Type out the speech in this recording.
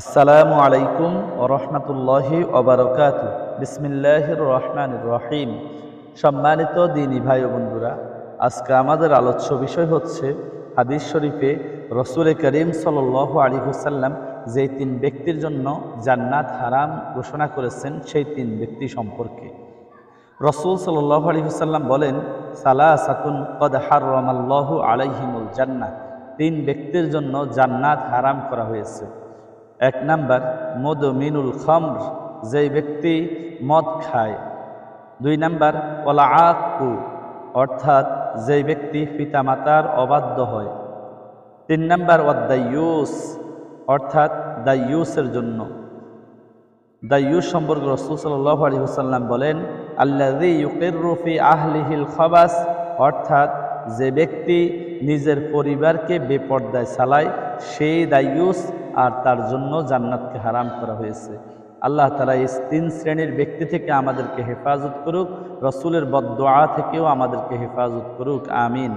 আসসালামু আলাইকুম ওরহমতুল্লাহি ওবরকাত বিসমিল্লাহির রহমান রহিম। সম্মানিত দিনী ভাই বন্ধুরা, আজকে আমাদের আলোচ্য বিষয় হচ্ছে হাদিস শরীফে রসুল করিম সাল আলী হুসাল্লাম যেই তিন ব্যক্তির জন্য জান্নাত হারাম ঘোষণা করেছেন, সেই তিন ব্যক্তি সম্পর্কে। রসুল সাল্লাহ আলী হুসাল্লাম বলেন সালা সাতুন কদ হারামাল্লাহু আলাইহিমুল জান্নাত তিন ব্যক্তির জন্য জান্নাত হারাম করা হয়েছে। এক নাম্বার, মধু মিনুল খমর, যেই ব্যক্তি মদ খায়। দুই নাম্বার, ওলা আকু অর্থাৎ যেই ব্যক্তি পিতামাতার অবাধ্য হয়। তিন নাম্বার ওয়াদ্দাইয়ুস অর্থাৎ দাইয়ুসের জন্য। দাইয়ুস সম্পর্কে রসুল সাল্লাহ আলী হুসাল্লাম বলেন আল্লাদি ইউকিরুফি আহলিহিল খবাস অর্থাৎ যে ব্যক্তি নিজের পরিবারকে বেপর্দায় চালায় সেই দায়ুস আর তার জন্য জান্নাতকে হারাম করা হয়েছে। আল্লাহ তালা এই তিন শ্রেণির ব্যক্তি থেকে আমাদেরকে হেফাজত করুক, রসুলের বদোয়া থেকেও আমাদেরকে হেফাজত করুক, আমিন।